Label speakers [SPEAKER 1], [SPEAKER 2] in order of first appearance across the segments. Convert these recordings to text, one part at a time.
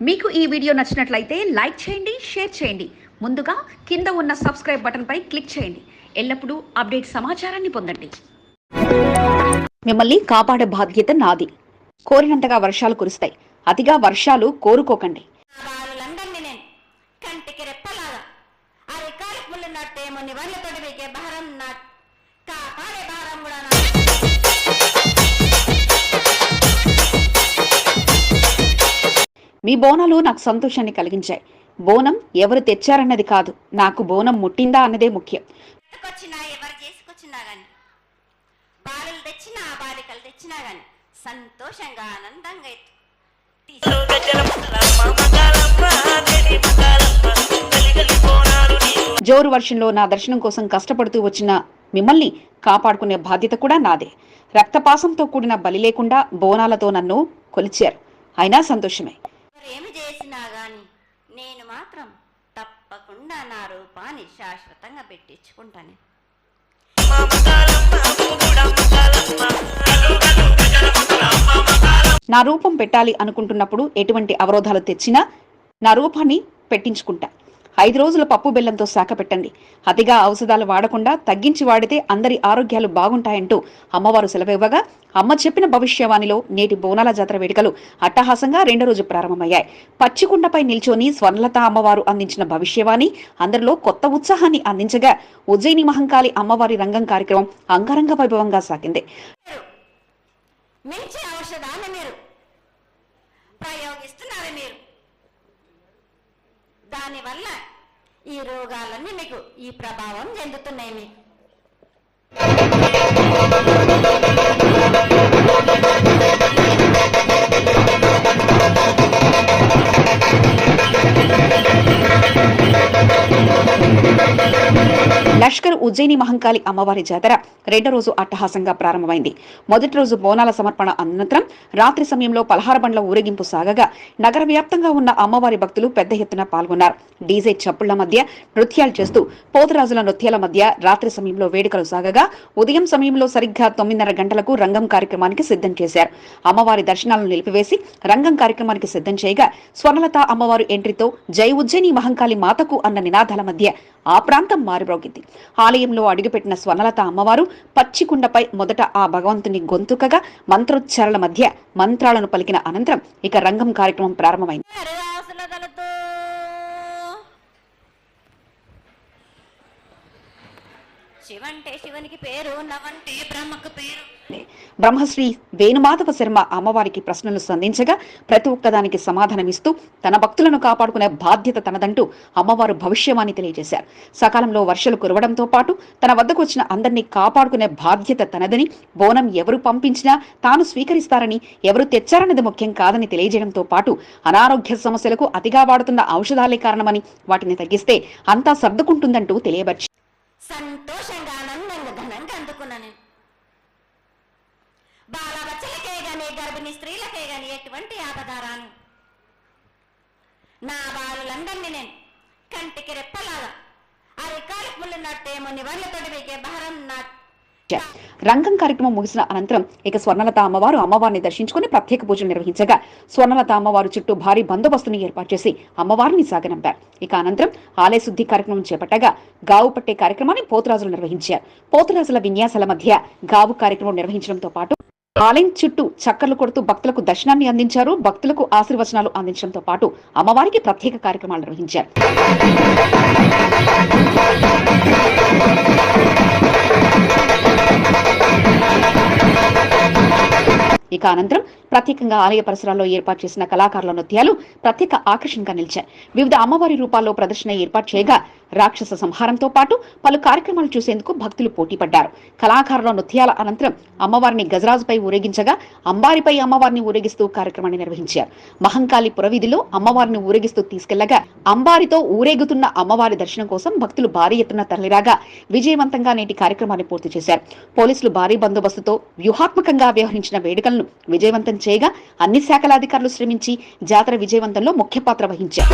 [SPEAKER 1] మీకు ఈ వీడియో నచ్చినట్లయితే లైక్ చేయండి షేర్ చేయండి. ముందుగా కింద ఉన్న సబ్స్క్రైబ్ బటన్పై క్లిక్ చేయండి. ఎల్లప్పుడూ అప్డేట్ సమాచారాన్ని పొందండి. మిమ్మల్ని కాపాడే బాధ్యత నాది. కోరినంతగా వర్షాలు కురుస్తాయి. అతిగా వర్షాలు కోరుకోకండి. మీ బోనాలు నాకు సంతోషాన్ని కలిగించాయి. బోనం ఎవరు తెచ్చారన్నది కాదు. నాకు బోనం ముట్టిందా అన్నదే ముఖ్యం.
[SPEAKER 2] ఎత్తుకొచ్చినా ఎవరు చేసుకొచ్చినా గాని బాలులు తెచ్చినా బాలికలు తెచ్చినా గాని సంతోషంగా ఆనందంగా ఎత్తు. తీసు
[SPEAKER 1] జోరు వర్షంలో నా దర్శనం కోసం కష్టపడుతూ వచ్చిన మిమ్మల్ని కాపాడుకునే బాధ్యత కూడా నాదే. రక్తపాసంతో కూడిన బలి లేకుండా బోనాలతో నన్ను కొలిచారు. అయినా సంతోషమే.
[SPEAKER 2] ఏమి చేసినా గాని నేను మాత్రం తప్పకుండా నా రూపాన్ని శాశ్వతంగా పెట్టించుకుంటాను.
[SPEAKER 1] నా రూపం పెట్టాలి అనుకుంటున్నప్పుడు ఎటువంటి అవరోధాలు తెచ్చినా నా రూపాన్ని పెట్టించుకుంటా. ఐదు రోజుల పప్పు బెల్లంతో శాఖ పెట్టండి. అతిగా ఔషధాలు వాడకుండా తగ్గించి వాడితే అందరి ఆరోగ్యాలు బాగుంటాయంటూ అమ్మవారు సెలవివ్వగా అమ్మ చెప్పిన భవిష్యవాణిలో నేటి బోనాల జాతర వేడుకలు అట్టహాసంగా రెండో రోజు ప్రారంభమయ్యాయి. పచ్చికుండపై నిల్చొని స్వర్ణలత అమ్మవారు అందించిన భవిష్యవాణి అందరిలో కొత్త ఉత్సాహాన్ని అందించగా ఉజ్జయిని మహంకాళి అమ్మవారి రంగం కార్యక్రమం అంగరంగ వైభవంగా సాగింది.
[SPEAKER 2] ప్రయోగిస్తున్నారు మీరు. దానివల్ల ఈ రోగాలన్నీ మీకు ఈ ప్రభావం చెందుతున్నాయి మీకు Thank you.
[SPEAKER 1] లష్కర్ ఉజ్జయిని మహంకాళి అమ్మవారి జాతర రెండో రోజు అట్టహాసంగా ప్రారంభమైంది. మొదటి రోజు బోనాల సమర్పణ అనంతరం రాత్రి సమయంలో పలహార బండ్ల ఊరేగింపు సాగగా నగర వ్యాప్తంగా ఉన్న అమ్మవారి భక్తులు పెద్ద ఎత్తున పాల్గొన్నారు. డీజే చప్పుళ్ళ మధ్య నృత్యాలు చేస్తూ పోతరాజుల నృత్యాల మధ్య రాత్రి సమయంలో వేడుకలు సాగగా ఉదయం సమయంలో సరిగ్గా తొమ్మిదిన్నర గంటలకు రంగం కార్యక్రమానికి సిద్ధం చేశారు. అమ్మవారి దర్శనాలను నిలిపివేసి రంగం కార్యక్రమానికి సిద్ధం చేయగా స్వర్ణలత అమ్మవారు ఎంట్రీతో జై ఉజ్జయిని మహంకాళి మాతకు అన్న నినాదాల మధ్య ఆ ప్రాంతం మారిమ్రోగింది. ఆలయంలో అడుగుపెట్టిన స్వర్ణలత అమ్మవారు పచ్చికుండపై మొదట ఆ భగవంతుని గొంతుకగా మంత్రోచ్చారణ మధ్య మంత్రాలను పలికిన అనంతరం ఇక రంగం కార్యక్రమం ప్రారంభమైంది.
[SPEAKER 2] శివంటే శివునికి పేరు నవంటే బ్రహ్మకు పేరు.
[SPEAKER 1] బ్రహ్మశ్రీ వేణుమాధవ శర్మ అమ్మవారికి ప్రశ్నలు సంధించగా ప్రతి ఒక్కదానికి సమాధానమిస్తూ తన భక్తులను కాపాడుకునే బాధ్యత తనదంటూ అమ్మవారు భవిష్యవాణి తెలియజేశారు. సకాలంలో వర్షాలు కురవడంతో పాటు తన వద్దకు వచ్చిన అందరినీ కాపాడుకునే బాధ్యత తనదని బోనం ఎవరు పంపించినా తాను స్వీకరిస్తారని ఎవరు తెచ్చారన్నది ముఖ్యం కాదని తెలియజేయడంతో పాటు అనారోగ్య సమస్యలకు అతిగా వాడుతున్న ఔషధాలే కారణమని వాటిని తగ్గిస్తే అంతా సర్దుకుంటుందంటూ తెలియబర్చి
[SPEAKER 2] సంతోషంగా ఆనందంగా ఘనంగా అందుకున్నా నేను. బాలబచ్చలకే గాని గర్భిణీ స్త్రీలకే గాని ఎటువంటి ఆపదారాను నా బాలులందరినీ నేను కంటికి రెప్పలాగా ఆ రికార్డు ముళ్ళు నట్టేమో నివర్లతోటి వీకే భారం నా
[SPEAKER 1] రంగం కార్యక్రమం ముగిసిన అనంతరం ఇక స్వర్ణలత అమ్మవారు అమ్మవారిని దర్శించుకుని ప్రత్యేక పూజలు నిర్వహించగా స్వర్ణలత అమ్మవారు చుట్టూ భారీ బందోబస్తుని ఏర్పాటు చేసి అమ్మవారిని సాగనంపారు. ఇక అనంతరం ఆలయ శుద్ధి కార్యక్రమం చేపట్టగా గావు పట్టే కార్యక్రమాన్ని పోతురాజులు నిర్వహించారు. పోతురాజుల విన్యాసాల మధ్య గావు కార్యక్రమం నిర్వహించడంతో పాటు ఆలయం చుట్టూ చక్కర్లు కొడుతూ భక్తులకు దర్శనాన్ని అందించారు. భక్తులకు ఆశీర్వచనాలు అందించడంతో పాటు అమ్మవారికి ప్రత్యేక కార్యక్రమాలు నిర్వహించారు. ఇక అనంతరం ప్రత్యేకంగా ఆలయ పరిసరాల్లో ఏర్పాటు చేసిన కళాకారుల నృత్యాలు ప్రత్యేక ఆకర్షణగా నిలిచాయి. వివిధ అమ్మవారి రూపాల్లో ప్రదర్శన ఏర్పాటు చేయగా రాక్షస సంహారంతో పాటు పలు కార్యక్రమాలు చూసేందుకు భక్తులు పోటీపడ్డారు. కళాకారుల నృత్యాల అనంతరం అమ్మవారిని గజరాజుపై ఊరేగించగా అంబారిపై అమ్మవారిని ఊరేగిస్తూ కార్యక్రమాన్ని నిర్వహించారు. మహంకాళి పురవీధిలో అమ్మవారిని ఊరేగిస్తూ తీసుకెళ్ళగా అంబారితో ఊరేగుతున్న అమ్మవారి దర్శనం కోసం భక్తులు భారీ ఎత్తున తరలిరాగా విజయవంతంగా నేటి కార్యక్రమాన్ని పూర్తి చేశారు. పోలీసులు భారీ బందోబస్తుతో వ్యూహాత్మకంగా వ్యవహరించిన వేడుకలను విజయవంతం చేయగా అన్ని శాఖల అధికారులు శ్రమించి జాతర విజయవంతంలో ముఖ్య పాత్ర వహించారు.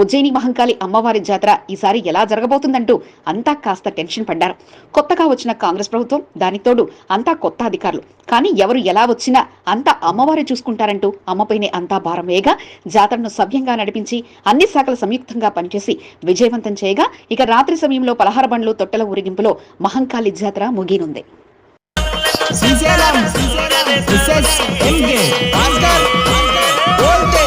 [SPEAKER 1] ఉజ్జయిని మహంకాళి అమ్మవారి జాతర ఈసారి ఎలా జరగబోతుందంటూ అంతా కాస్త టెన్షన్ పడ్డారు. కొత్తగా వచ్చిన కాంగ్రెస్ ప్రభుత్వం దానికి తోడు అంతా కొత్త అధికారులు. కానీ ఎవరు ఎలా వచ్చినా అంతా అమ్మవారి చూసుకుంటారంటూ అమ్మపైనే అంతా భారం వేయగా జాతరను సవ్యంగా నడిపించి అన్ని శాఖలు సంయుక్తంగా పనిచేసి విజయవంతం చేయగా ఇక రాత్రి సమయంలో పలహార బండ్లు తొట్టెల ఊరేగింపులో మహంకాళి జాతర ముగినుంది
[SPEAKER 3] Srisailam Mrs M K Bhaskar వోల్టే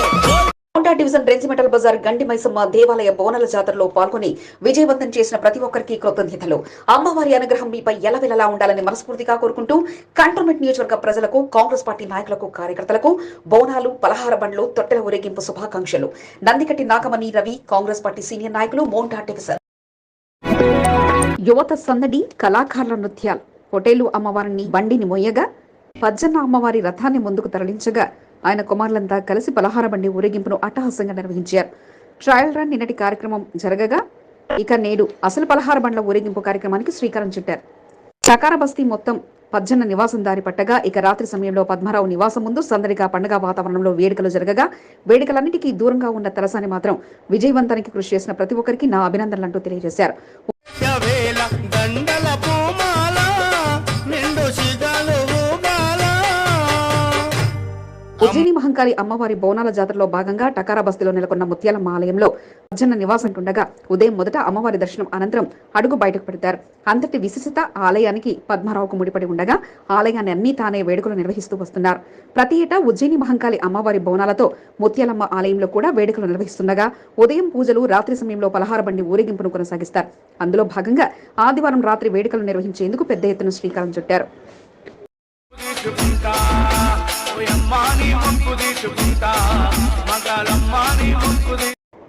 [SPEAKER 1] హోండా డివిజన్ బజార్ గండి మైసమ్మ దేవాలయ బోనాల జాతరలో పాల్గొని విజయవంతం చేసిన ప్రతి ఒక్కరికి కృతజ్ఞతలు. అమ్మవారి అనుగ్రహం మీపై ఎలవెలలా ఉండాలని మనస్ఫూర్తిగా కోరుకుంటూ కంటోన్మెంట్ నియోజకవర్గ ప్రజలకు కాంగ్రెస్ పార్టీ నాయకులకు కార్యకర్తలకు బోనాలు పలహార బండ్లు తొట్టెల ఊరేగింపు శుభాకాంక్షలు. Nandikatti Nagamani Ravi Congress party senior నాయకులు మోంటా డివిజన్ యువత సందడి కళాకారుల నృత్యాలు. పొటేలు అమ్మవారిని బండిని మొయ్యగా పజ్జన్న అమ్మవారి రథాన్ని ముందుకు తరలించగా ఆయన కుమారులంతా కలిసి పలహార బండి ఊరేగింపును అట్టహాసంగా నిర్వహించారు. ట్రయల్ రన్ నిన్నటి కార్యక్రమం జరగగా ఇక నేడు అసలు పలహార బండ్ల ఊరేగింపు కార్యక్రమానికి శ్రీకారం చుట్టారు. చకార బస్తీ మొత్తం పజ్జన్న నివాసం దారి పట్టగా ఇక రాత్రి సమయంలో పద్మారావు నివాసం ముందు సందడిగా పండుగ వాతావరణంలో వేడుకలు జరగగా వేడుకలన్నిటికీ దూరంగా ఉన్న తలసాని మాత్రం విజయవంతానికి కృషి చేసిన ప్రతి ఒక్కరికి నా అభినందనలంటూ తెలియజేశారు. ఉజ్జయిని మహంకాళి అమ్మవారి బోనాల జాతరలో భాగంగా టకారా బస్తీలో నెలకొన్న ముత్యాలమ్మ ఆలయంలో అర్జున నివాసం ఉండగా ఉదయం మొదట అమ్మవారి దర్శనం అనంతరం అడుగు బయటకు పెడతారు. అంతటి విశిష్టత ఆలయానికి పద్మారావుకు ముడిపడి ఉండగా ఆలయాన్ని అన్ని తానే వేడుకలు నిర్వహిస్తూ వస్తున్నారు. ప్రతి ఏటా ఉజ్జయిని మహంకాళి అమ్మవారి బోనాలతో ముత్యాలమ్మ ఆలయంలో కూడా వేడుకలు నిర్వహిస్తుండగా ఉదయం పూజలు రాత్రి సమయంలో పలహార బండి ఊరేగింపును కొనసాగిస్తారు. అందులో భాగంగా ఆదివారం రాత్రి వేడుకలు నిర్వహించేందుకు పెద్ద ఎత్తున శ్రీకారం చుట్టారు.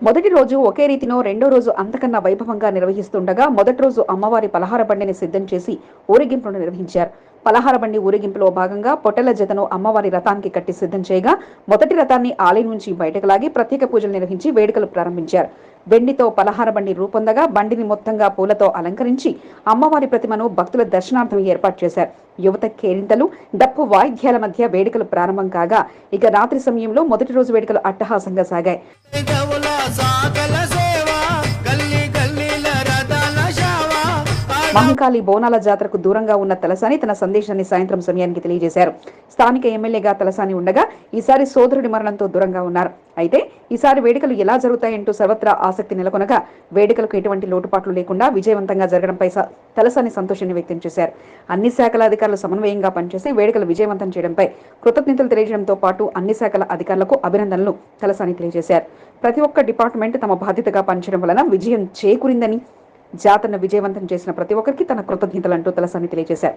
[SPEAKER 1] మొదటి రోజు ఒకే రీతిలో రెండో రోజు అంతకన్నా వైభవంగా నిర్వహిస్తుండగా మొదటి రోజు అమ్మవారి పలహార బండిని సిద్ధం చేసి ఊరేగింపును నిర్వహించారు. పలహార బండి ఊరేగింపులో భాగంగా పొట్టెల జతను అమ్మవారి రథానికి కట్టి సిద్ధం చేయగా మొదటి రథాన్ని ఆలయం నుంచి బయటకు లాగి ప్రత్యేక పూజలు నిర్వహించి వేడుకలు ప్రారంభించారు. వెండితో పలహార బండి రూపొందగా బండిని మొత్తంగా పూలతో అలంకరించి అమ్మవారి ప్రతిమను భక్తుల దర్శనార్థం ఏర్పాటు చేశారు. యువత కేరింతలు డప్పు వాయిద్యాల మధ్య వేడుకలు ప్రారంభం కాగా ఇక రాత్రి సమయంలో మొదటి రోజు వేడుకలు అట్టహాసంగా సాగాయి. మహంకాళి బోనాల జాతరకు దూరంగా ఉన్న తలసాని తన సందేశాన్ని సాయంత్రం సమయానికి తెలియజేశారు. స్థానిక ఎమ్మెల్యేగా తలసాని ఉండగా ఈసారి సోదరుడి మరణంతో దూరంగా ఉన్నారు. అయితే ఈసారి వేడుకలు ఎలా జరుగుతాయంటూ సర్వత్రా ఆసక్తి నెలకొనగా వేడుకలకు ఎటువంటి లోటుపాట్లు లేకుండా విజయవంతంగా జరగడంపై స- తలసాని సంతోషాన్ని వ్యక్తం చేశారు. అన్ని శాఖల అధికారులు సమన్వయంగా పనిచేసి వేడుకలు విజయవంతం చేయడంపై కృతజ్ఞతలు తెలియజేయడంతో పాటు అన్ని శాఖల అధికారులకు అభినందనలు తలసాని తెలియజేశారు. ప్రతి ఒక్క డిపార్ట్మెంట్ తమ బాధ్యతగా పనిచేయడం వలన విజయం చేకూరిందని జాతరను విజయవంతం చేసిన ప్రతి ఒక్కరికి తన కృతజ్ఞతలు అంటూ తలసాని తెలియజేశారు.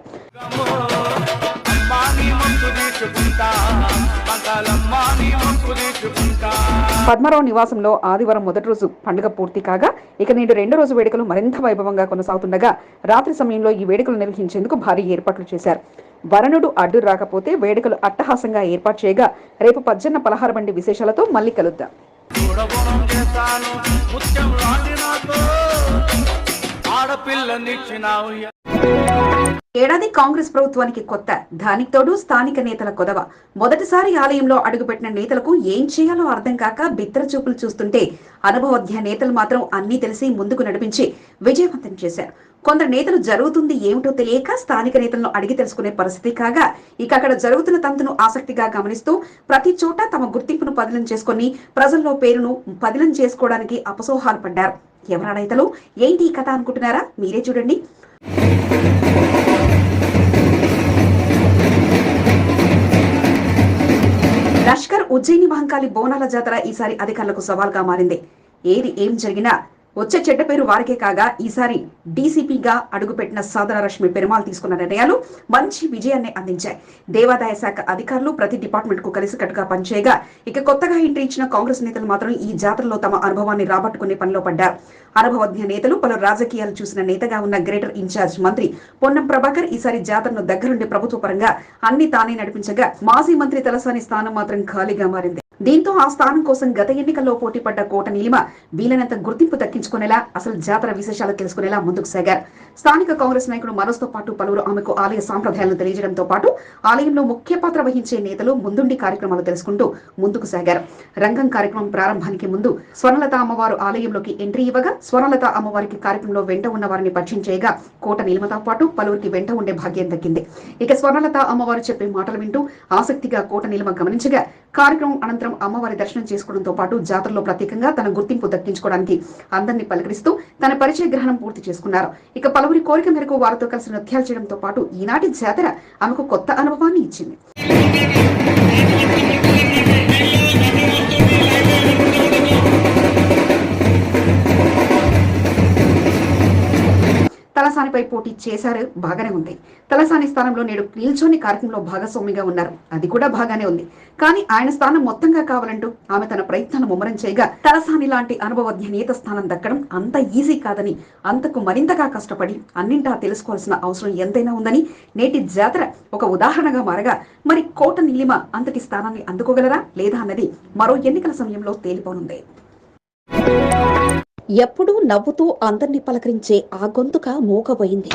[SPEAKER 1] పద్మారావు నివాసంలో ఆదివారం మొదటి రోజు పండుగ పూర్తి కాగా ఇక నేడు రెండో రోజు వేడుకలు మరింత వైభవంగా కొనసాగుతుండగా రాత్రి సమయంలో ఈ వేడుకలు నిర్వహించేందుకు భారీ ఏర్పాట్లు చేశారు. వరణుడు అడ్డు రాకపోతే వేడుకలు అట్టహాసంగా ఏర్పాటు చేయగా రేపు పజ్జన్న పలహార బండి విశేషాలతో మళ్ళీ కలుద్దాం. ఏడాది కాంగ్రెస్ ప్రభుత్వానికి కొత్త దానికి తోడు స్థానిక నేతల కొదవ. మొదటిసారి ఆలయంలో అడుగుపెట్టిన నేతలకు ఏం చేయాలో అర్థం కాక బిత్తర చూపులు చూస్తుంటే అనుభవజ్ఞ నేతలు మాత్రం అన్నీ తెలిసి ముందుకు నడిపించి విజయవంతం చేశారు. కొందరు నేతలు జరుగుతుంది ఏమిటో తెలియక స్థానిక నేతలను అడిగి తెలుసుకునే పరిస్థితి కాగా ఇక అక్కడ జరుగుతున్న తంతును ఆసక్తిగా గమనిస్తూ ప్రతి చోట తమ గుర్తింపును పదిలం చేసుకొని ప్రజల్లో పేరును పదిలం చేసుకోవడానికి అపసోహాలు పడ్డారు. ఎవరా రైతులు ఏంటి ఈ కథ అనుకుంటున్నారా? మీరే చూడండి. లష్కర్ ఉజ్జయిని మహంకాళి బోనాల జాతర ఈసారి అధికారులకు సవాల్గా మారింది. ఏది ఏం జరిగినా వచ్చే చెడ్డ పేరు వారికే కాగా ఈసారి డీసీపీగా అడుగుపెట్టిన సాధన రష్మి పెరుమాల్ తీసుకున్న నిర్ణయాలు మంచి విజయాన్ని అందించాయి. దేవాదాయ శాఖ అధికారులు ప్రతి డిపార్ట్మెంట్కు కలిసికట్టుగా పనిచేయగా ఇక కొత్తగా ఎంట్రీ ఇచ్చిన కాంగ్రెస్ నేతలు మాత్రం ఈ జాతరలో తమ అనుభవాన్ని రాబట్టుకునే పనిలో పడ్డారు. అనుభవజ్ఞ నేతలు పలు రాజకీయాలు చూసిన నేతగా ఉన్న గ్రేటర్ ఇన్ఛార్జ్ మంత్రి పొన్నం ప్రభాకర్ ఈసారి జాతరను దగ్గరుండి ప్రభుత్వ పరంగా అన్ని తానే నడిపించగా మాజీ మంత్రి తలసాని స్థానం మాత్రం ఖాళీగా మారింది. దీంతో ఆ స్థానం కోసం గత ఎన్నికల్లో పోటీ పడ్డ కోట నీలిమ వీలైనంత గుర్తింపు దక్కించుకునేలా అసలు జాతర విశేషాలు తెలుసుకునేలా ముందుకు సాగారు. స్థానిక కాంగ్రెస్ నాయకుడు మనోజ్తో పాటు పలువురు ఆమెకు ఆలయ సాంప్రదాయాలను తెలియజేయడంతో పాటు ఆలయంలో ముఖ్య పాత్ర వహించే నేతలు ముందుండి కార్యక్రమాలు తెలుసుకుంటూ ముందుకు సాగారు. రంగం కార్యక్రమం ప్రారంభానికి ముందు స్వర్ణలత అమ్మవారు ఆలయంలోకి ఎంట్రీ ఇవ్వగా స్వర్ణలత అమ్మవారికి కార్యక్రమంలో వెంట ఉన్న వారిని పరిచయం చేయగా కోట నీలిమతో పాటు పలువురికి వెంట ఉండే భాగ్యం దక్కింది. ఇక స్వర్ణలత అమ్మవారు చెప్పే మాటలు వింటూ ఆసక్తిగా కోట నీలిమ గమనించగా కార్యక్రమం అనంతరం అమ్మవారి దర్శనం చేసుకోవడంతో పాటు జాతరలో ప్రత్యేకంగా తన గుర్తింపు దక్కించుకోవడానికి అందరినీ పలకరిస్తూ తన పరిచయ గ్రహణం పూర్తి చేసుకున్నారు. ఇక పలువురి కోరిక మేరకు వారితో కలిసి నృత్యాలు చేయడంతో పాటు ఈనాటి జాతర ఆమెకు కొత్త అనుభవాన్ని ఇచ్చింది. తలసానిపై పోటీ చేశారు బాగానే ఉంది. తలసాని స్థానంలో నేడు నిల్చొని కార్యక్రమంలో భాగస్వామిగా ఉన్నారు. అది కూడా బాగానే ఉంది. కానీ ఆయన స్థానం మొత్తంగా కావాలంటూ ఆమె తన ప్రయత్నాలు ముమ్మరం చేయగా తలసాని లాంటి అనుభవజ్ఞ నేత స్థానం దక్కడం అంత ఈజీ కాదని అంతకు మరింతగా కష్టపడి అన్నింటా తెలుసుకోవాల్సిన అవసరం ఎంతైనా ఉందని నేటి జాతర ఒక ఉదాహరణగా మారగా మరి కోట నీలిమ అంతటి స్థానాన్ని అందుకోగలరా లేదా అన్నది మరో ఎన్నికల సమయంలో తేలిపోనుంది. ఎప్పుడూ నవ్వుతూ అందరినీ పలకరించే ఆ గొంతుక మూగబోయింది.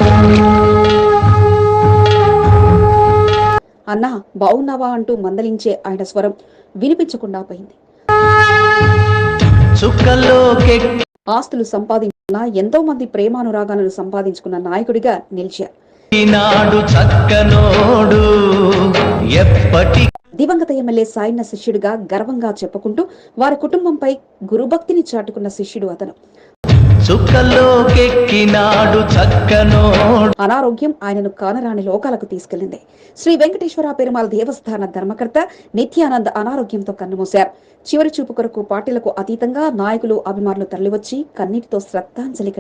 [SPEAKER 1] అన్నా బావున్నావా అంటూ మందలించే ఆయన స్వరం వినిపించకుండా పోయింది. ఆస్తులు సంపాదించిన ఎంతో మంది ప్రేమానురాగాలను సంపాదించుకున్న నాయకుడిగా నిలిచారు.
[SPEAKER 3] నాడు చక్కనోడు ఎప్పటి
[SPEAKER 1] దివంగత ఎమ్మెల్యే సాయన్న శిష్యుడిగా గర్వంగా చెప్పుకుంటూ వారి కుటుంబంపై గురుభక్తిని చాటుకున్న శిష్యుడు అతను. అనారోగ్యం ఆయనను కానరాని లోకాలకు తీసుకెళ్ళింది శ్రీ వెంకటేశ్వర పెరుమాళ్ దేవస్థాన ధర్మకర్త నిత్యానంద్ అనారోగ్యంతో కన్నుమూశారు. చివరి చూపు కొరకు పార్టీలకు అతీతంగా నాయకులు అభిమానులు తరలివచ్చి కన్నీటితో శ్రద్ధాంజలి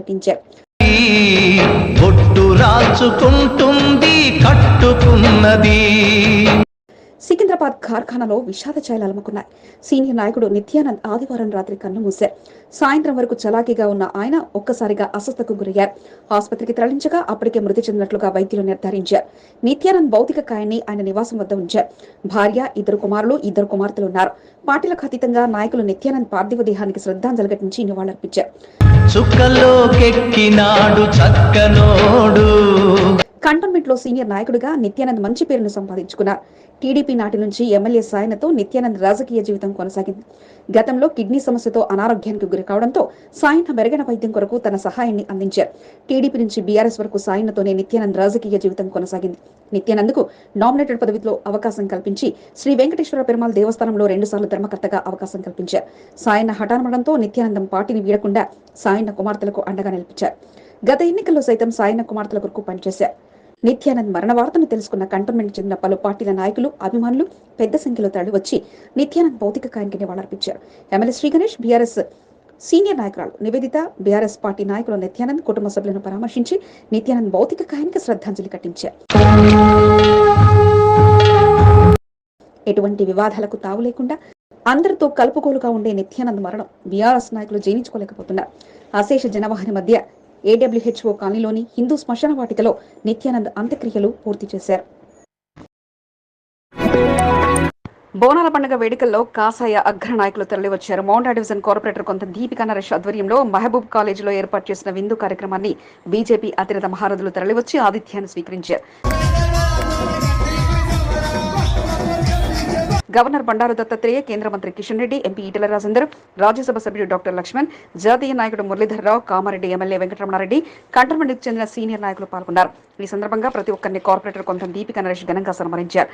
[SPEAKER 3] రాల్చుకుంటుంది కట్టుకున్నది.
[SPEAKER 1] సికింద్రాబాద్ కార్ఖానాలో విషాద ఛాయలు అలముకున్నాయి సీనియర్ నాయకుడు నిత్యానంద్ ఆదివారం రాత్రి కన్ను మూశారు. సాయంత్రం వరకు చలాకీగా ఉన్న ఆయన ఒక్కసారిగా అస్వస్థకు గురయ్యారు. ఆసుపత్రికి తరలించగా అప్పటికే మృతి చెందినట్లుగా వైద్యులు నిర్ధారించారు. నిత్యానంద్ భౌతిక కాయాన్ని ఆయన నివాసం వద్ద ఉంచారు. భార్య ఇద్దరు కుమారులు ఇద్దరు కుమార్తెలు ఉన్నారు. పార్టీలకు అతీతంగా నాయకులు నిత్యానంద్ పార్థివ దేహానికి శ్రద్ధాంజలి ఘటించి నివాళులర్పించారు.
[SPEAKER 3] చక్కనోడు.
[SPEAKER 1] కంటోన్మెంట్లో సీనియర్ నాయకుడిగా నిత్యానంద్ మంచి పేరును సంపాదించుకున్నారు. టీడీపీ నాటి నుంచి ఎమ్మెల్యే సాయనతో నిత్యానంద్ రాజకీయ జీవితం కొనసాగింది గతంలో కిడ్నీ సమస్యతో అనారోగ్యానికి గురి కావడంతో సాయన మెరుగైన వైద్యం కొరకు తన సహాయాన్ని అందించారు. టీడీపీ నుంచి బీఆర్ఎస్ వరకు సాయనతోనే నిత్యానంద్ రాజకీయ జీవితం కొనసాగింది. నిత్యానంద్కు నామినేటెడ్ పదవిలో అవకాశం కల్పించి శ్రీ వెంకటేశ్వర పెరుమాల్ దేవస్థానంలో రెండుసార్లు ధర్మకర్తగా అవకాశం కల్పించారు. సాయన్న హఠాన్మడంతో నిత్యానందం పార్టీని వీడకుండా సాయన కుమార్తెలకు అండగా నిలిపించారు. గత ఎన్నికల్లో సైతం సాయన కుమార్తెల కొరకు పనిచేశారు. నిత్యానంద్ మరణ వార్తను తెలుసుకున్న కంటోన్మెంట్ చెందిన పలు పార్టీల నాయకులు అభిమానులు పెద్ద సంఖ్యలో తరలివచ్చి నిత్యానంద్ భౌతిక కాయానికి నివాళులర్పించారు. MLA Shri Ganesh BRS senior నాయకురాలు నివేదిత బీఆర్ఎస్ పార్టీ నాయకులు నిత్యానంద్ కుటుంబ సభ్యులను పరామర్శించి నిత్యానంద్ భౌతిక కాయానికి శ్రద్ధాంజలి కట్టించారు ఎటువంటి వివాదాలకు తావు లేకుండా అందరితో కలుపుకోలుగా ఉండే నిత్యానంద్ మరణం బీఆర్ఎస్ నాయకులు జీర్ణించుకోలేకపోతున్నారు అశేష జనవాహిని మధ్య ఏడబ్ల్యూహెచ్ఓ కాలనీలోని హిందూ శ్మశాన వాటికలో నిత్యానంద్ అంత్యక్రియలు పూర్తి చేశారు. బోనాల పండుగ వేడుకల్లో కాసాయ అగ్ర నాయకులు తరలివచ్చారు. మౌండా డివిజన్ కార్పొరేటర్ కొంత దీపికా నరేష్ ఆధ్వర్యంలో మహబూబ్ కాలేజీలో ఏర్పాటు చేసిన విందు కార్యక్రమాన్ని బీజేపీ అతిరథ మహారథులు తరలివచ్చి ఆతిథ్యాన్ని స్వీకరించారు. గవర్నర్ బండారు దత్తాత్రేయ కేంద్ర మంత్రి కిషన్ రెడ్డి ఎంపీ ఈటల రాజేందర్ రాజ్యసభ సభ్యుడు డాక్టర్ లక్ష్మణ్ జాతీయ నాయకుడు మురళీధర్రావు కామారెడ్డి ఎమ్మెల్యే వెంకటరమణారెడ్డి కంటోన్మెంట్కు చెందిన సీనియర్ నాయకులు పాల్గొన్నారు. ఈ సందర్భంగా ప్రతి ఒక్కరిని కార్పొరేటర్ కొంత దీపిక నరేష్ ఘనంగా సన్మానించారు.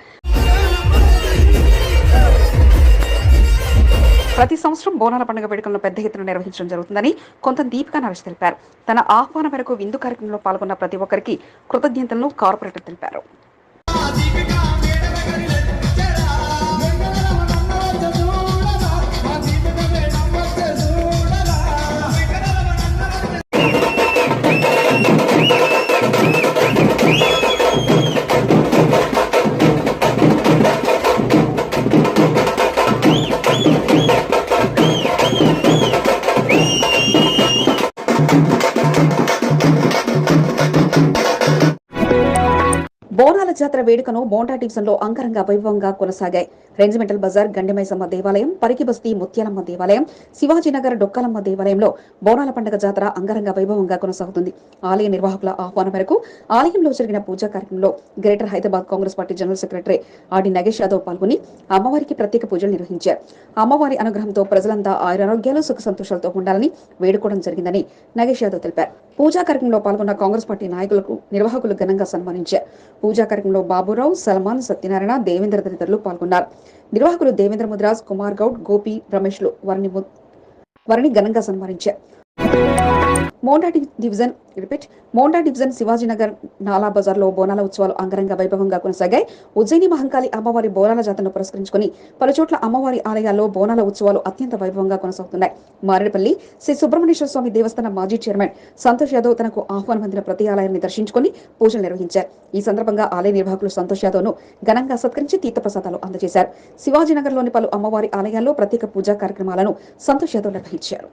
[SPEAKER 1] ప్రతి సంవత్సరం బోనాల పండుగ వేడుకలను పెద్ద ఎత్తున నిర్వహించడం జరుగుతుందని కొంత దీపికా నరేష్ తెలిపారు. తన ఆహ్వానం మేరకు విందు కార్యక్రమంలో పాల్గొన్న ప్రతి ఒక్కరికి కృతజ్ఞతలను కార్పొరేటర్ తెలిపారు. బోనాల వేడుకను బోండా డివిజన్లో అంగరంగ వైభవంగా కొనసాగాయి. రెంజిమెంటల్ బజార్ గండిమైసమ్మ దేవాలయం పరికి బస్తీ ముత్యాలమ్మ దేవాలయం శివాజీనగర్ డొక్కలమ్మ దేవాలయంలో బోనాల పండుగ జాతర అంగరంగ వైభవంగా కొనసాగుతుంది. ఆలయ నిర్వాహకుల ఆహ్వానం మేరకు ఆలయంలో జరిగిన పూజా కార్యక్రమంలో greater Hyderabad Congress party general secretary ఆడి నగేష్ యాదవ్ పాల్గొని అమ్మవారికి ప్రత్యేక పూజలు నిర్వహించారు. అమ్మవారి అనుగ్రహంతో ప్రజలంతా ఆయురారోగ్యాలు సుఖ సంతోషాలతో ఉండాలని వేడుకోవడం జరిగిందని నగేష్ యాదవ్ తెలిపారు. పూజా కార్యక్రమంలో పాల్గొన్న కాంగ్రెస్ పార్టీ నాయకులకు నిర్వాహకులు ఘనంగా సన్మానించారు. పూజా కార్యక్రమంలో బాబురావు సల్మాన్ సత్యనారాయణ దేవేంద్ర తదితరులు పాల్గొన్నారు. నిర్వాహకులు దేవేంద్ర ముద్రాజ్ కుమార్ గౌడ్ గోపి రమేష్లు వారిని వారిని ఘనంగా సన్మానించారు. Monda division repeat Monda division Shivajinagar నాలా బజార్లో బోనాల ఉత్సవాలు అంగరంగ వైభవంగా కొనసాగాయి. ఉజ్జయిని మహంకాళి అమ్మవారి బోనాల జాతరను పురస్కరించుకుని పలుచోట్ల అమ్మవారి ఆలయాల్లో బోనాల ఉత్సవాలు అత్యంత వైభవంగా కొనసాగుతున్నాయి. మారేడుపల్లి శ్రీ సుబ్రహ్మణ్యేశ్వర స్వామి దేవస్థాన మాజీ చైర్మన్ సంతోష్ యాదవ్ తనకు ఆహ్వానం అందిన ప్రతి ఆలయాన్ని దర్శించుకుని పూజలు నిర్వహించారు. ఈ సందర్భంగా ఆలయ నిర్వాహకులు సంతోష్ యాదవ్ను ఘనంగా సత్కరించి తీర్థప్రసాదాలు అందజేశారు. శివాజీనగర్లోని పలు అమ్మవారి ఆలయాల్లో ప్రత్యేక పూజా కార్యక్రమాలను సంతోష్ యాదవ్ నిర్వహించారు.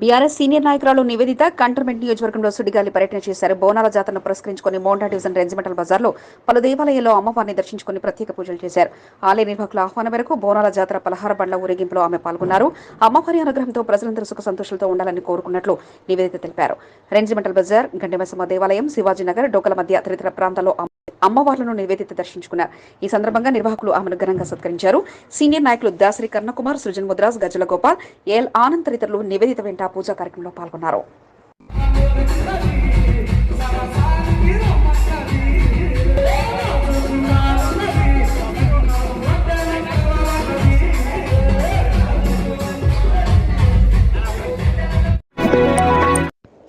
[SPEAKER 1] బీఆర్ఎస్ సీనియర్ నాయకురాలు నివేదిత కంటర్మెంట్ నియోజకవర్గంలో సుడిగాలి పర్యటన చేశారు. బోనాల జాతరను పురస్కరించుకుని మోండా డివిజన్ రెంజిమెంటల్ బజార్లో పలు దేవాలయాల్లో అమ్మవారిని దర్శించుకుని ప్రత్యేక పూజలు చేశారు. ఆలయ నిర్వాహకుల ఆహ్వానం మేరకు బోనాల జాతర పలహార బండ్ల ఊరేగింపులో ఆమె పాల్గొన్నారు. అమ్మవారి అనుగ్రహంతో ప్రజలందరూ సుఖ సంతోషాలతో ఉండాలని కోరుకున్నట్లు నివేదిత తెలిపారు. రెంజిమెంటల్ బజార్ గండిమసమ్మ దేవాలయం శివాజీనగర్ డోకల మధ్య తదితర ప్రాంతాల్లో అమ్మవార్లను నివేదిత దర్శించుకున్నారు. ఈ సందర్భంగా నిర్వాహకులు ఆమెను ఘనంగా సత్కరించారు. సీనియర్ నాయకులు దాసరి కర్ణకుమార్ సృజన్ ముద్రాజ్ గజల గోపాల్ ఎల్ ఆనంద్ తదితరులు నివేదిత వెంట పూజా కార్యక్రమంలో పాల్గొన్నారు.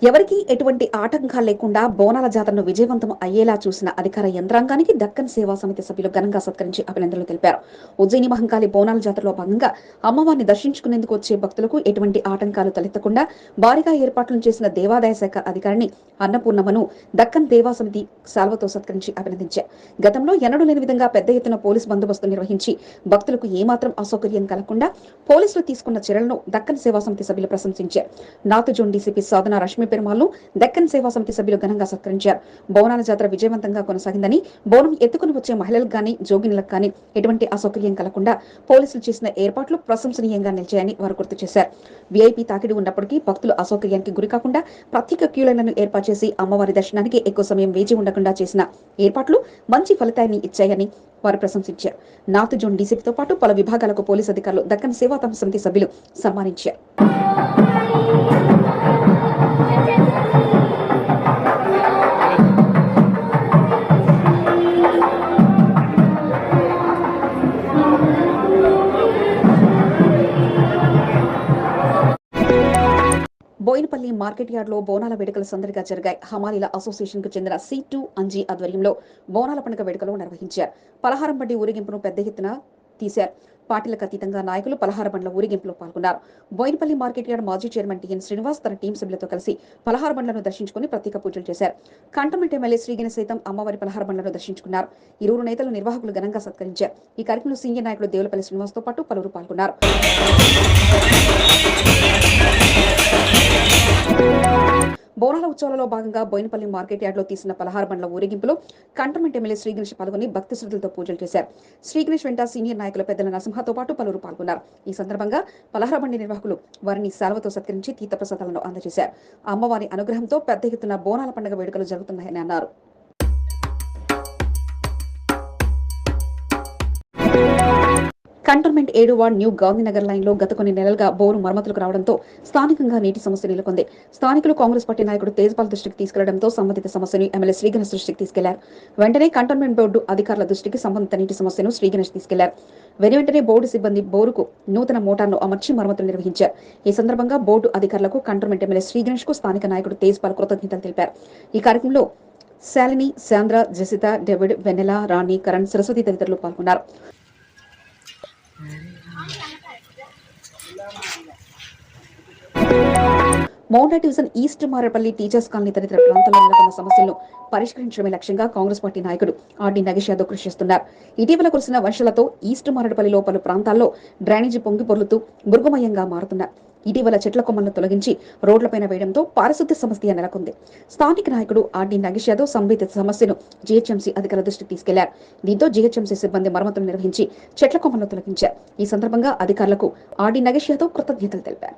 [SPEAKER 1] ఎవరికి ఎటువంటి ఆటంకాలు లేకుండా బోనాల జాతరను విజయవంతం అయ్యేలా చూసిన అధికార యంత్రాంగానికి దక్కన్ సేవా సమితి సభ్యులు ఘనంగా సత్కరించి అభినందనలు తెలిపారు. ఉజ్జయిని మహంకాళి బోనాల జాతరలో భాగంగా అమ్మవారిని దర్శించుకునేందుకు వచ్చే భక్తులకు ఎటువంటి ఆటంకాలు తలెత్తకుండా భారీగా ఏర్పాట్లు చేసిన దేవాదాయ శాఖ అధికారిని అన్నపూర్ణమ్మను దక్కన్ దేవా సమితి సాల్వతో సత్కరించి అభినందించారు. గతంలో ఎన్నడూ లేని విధంగా పెద్ద ఎత్తున పోలీస్ బందోబస్తు నిర్వహించి భక్తులకు ఏమాత్రం అసౌకర్యం కలగకుండా పోలీసులు తీసుకున్న చర్యలను దక్కన్ సేవా సమితి సభ్యులు ప్రశంసించారు. నాతుజోన్ డీసీపీ సాధన రష్మి పెరుమాళ్ళు దక్కన్ సేవా సమితి సభ్యులు ఘనంగా సత్కరించారు. బోనాల జాతర విజయవంతంగా కొనసాగిందని బోనం ఎత్తుకుని వచ్చే మహిళలకు గాని జోగినులకు గాని ఎటువంటి అసౌకర్యం కలగకుండా పోలీసులు చేసిన ఏర్పాట్లు ప్రశంసనీయంగా నిలిచాయని వారు గుర్తు చేశారు. వీఐపీ తాకిడి ఉన్నప్పటికీ భక్తులు అసౌకర్యానికి గురికాకుండా ప్రత్యేక క్యూలైన్లను ఏర్పాటు చేసి అమ్మవారి దర్శనానికి ఎక్కువ సమయం వేచి ఉండకుండా చేసిన ఏర్పాట్లు మంచి ఫలితాన్ని ఇచ్చాయని వారు ప్రశంసించారు. నార్త్ జోన్ డీసీపీతో పాటు పలు విభాగాలకు పోలీసు అధికారులు దక్కన్ సేవా సమితి సభ్యులు సన్మానించారు. బోయినపల్లి మార్కెట్ యార్డ్లో బోనాల వేడుకలు సందడిగా జరిగాయి. హమాలీల అసోసియేషన్కు చెందిన సి టూ అంజీ ఆధ్వర్యంలో బోనాల పండుగ వేడుకలు నిర్వహించారు. పలహారం బండి ఊరేగింపును పెద్ద ఎత్తున తీశారు. పార్టీలకు అతీతంగా నాయకులు పలహార బండ్ల ఊరేగింపులో పాల్గొన్నారు. బోయినపల్లి మార్కెట్ యార్డ్ మాజీ చైర్మన్ టిఎన్ శ్రీనివాస్ తన టీం సభ్యులతో కలిసి పలహార బండ్లను దర్శించుకుని ప్రత్యేక పూజలు చేశారు. కంటమెంట్ ఎమ్మెల్యే శ్రీగిన సైతం అమ్మవారి పలహార బండ్లను దర్శించుకున్నారు. ఇరువురు నేతలు నిర్వాహకులు ఘనంగా సత్కరించారు. ఈ కార్యక్రమంలో సీనియర్ నాయకుడు దేవులపల్లి శ్రీనివాస్తో పాటు పలువురు పాల్గొన్నారు. బోనాల ఉత్సవాలలో భాగంగా బోయినపల్లి మార్కెట్ యార్డ్లో తీసిన పలహార బండ్ల ఊరేగింపులో కంటమెంట్ ఎమ్మెల్యే శ్రీగణేష్ పాల్గొని భక్తి శ్రద్ధలతో పూజలు చేశారు. శ్రీగణేష్ వెంట సీనియర్ నాయకుల పెద్దల నరసింహతో పాటు పలువురు పాల్గొన్నారు. ఈ సందర్భంగా పలహార బండి నిర్వాహకులు వారిని శాల్వతో సత్కరించి తీర్థప్రసాదాలను అందజేశారు. అమ్మవారి అనుగ్రహంతో పెద్ద ఎత్తున బోనాల పండుగ వేడుకలు జరుగుతున్నాయని అన్నారు. కంటోన్మెంట్ ఏడు వార్డ్ న్యూ గాంధీనగర్ లైన్లో గత కొన్ని నెలలుగా బోరు మరమ్మతులకు రావడంతో స్థానికంగా నీటి సమస్య నెలకొంది. స్థానికులు కాంగ్రెస్ పార్టీ నాయకుడు తేజ్పాల్ దృష్టికి తీసుకెళ్ళడంతో సంబంధిత సమస్యను ఎమ్మెల్యే శ్రీగణేష్ దృష్టికి తీసుకెళ్ళారు. వెంటనే కంటోన్మెంట్ బోర్డు అధికారుల దృష్టికి సంబంధిత నీటి సమస్యను శ్రీగణేష్ తీసుకెళ్ళారు. వెను వెంటనే బోర్డు సిబ్బంది బోరుకు నూతన మోటార్ను అమర్చి మరమ్మతులు నిర్వహించారు. ఈ సందర్భంగా బోర్డు అధికారులకు కంటోన్మెంట్ ఎమ్మెల్యే శ్రీగణేష్కు స్థానిక నాయకుడు తేజ్పాల్ కృతజ్ఞతలు తెలిపారు. ఈ కార్యక్రమంలో శాలిని శాంద్ర జసిత డేవిడ్ వెన్నెల రాణి కరణ్ సరస్వతి తదితరులు పాల్గొన్నారు. 嗯。Monda division east Marredpally teachers colony తదితర ప్రాంతాల్లో నెలకొన్న సమస్యలను పరిష్కరించడమే లక్ష్యంగా కాంగ్రెస్ పార్టీ నాయకుడు ఆర్డీ నగేష్ యాదవ్ కృషి చేస్తున్నారు. ఇటీవల కురిసిన వర్షాలతో ఈస్ట్ మారేడుపల్లిలో పలు ప్రాంతాల్లో డ్రైనేజీ పొంగి పొర్లుతూ మృగమయంగా మారుతున్నారు. ఇటీవల చెట్ల కొమ్మలను తొలగించి రోడ్లపైన వేయడంతో పారిశుద్ధ్య సమస్య నెలకొంది. స్థానిక నాయకుడు ఆర్డీ నగేష్ యాదవ్ సంబంధిత సమస్యను జీహెచ్ఎంసీ అధికారుల దృష్టికి తీసుకెళ్ళారు. దీంతో జీహెచ్ఎంసీ సిబ్బంది మరమ్మతులు నిర్వహించి చెట్ల కొమ్మలను తొలగించారు. ఈ సందర్భంగా అధికారులకు ఆర్డీ నగేష్ యాదవ్ కృతజ్ఞతలు తెలిపారు.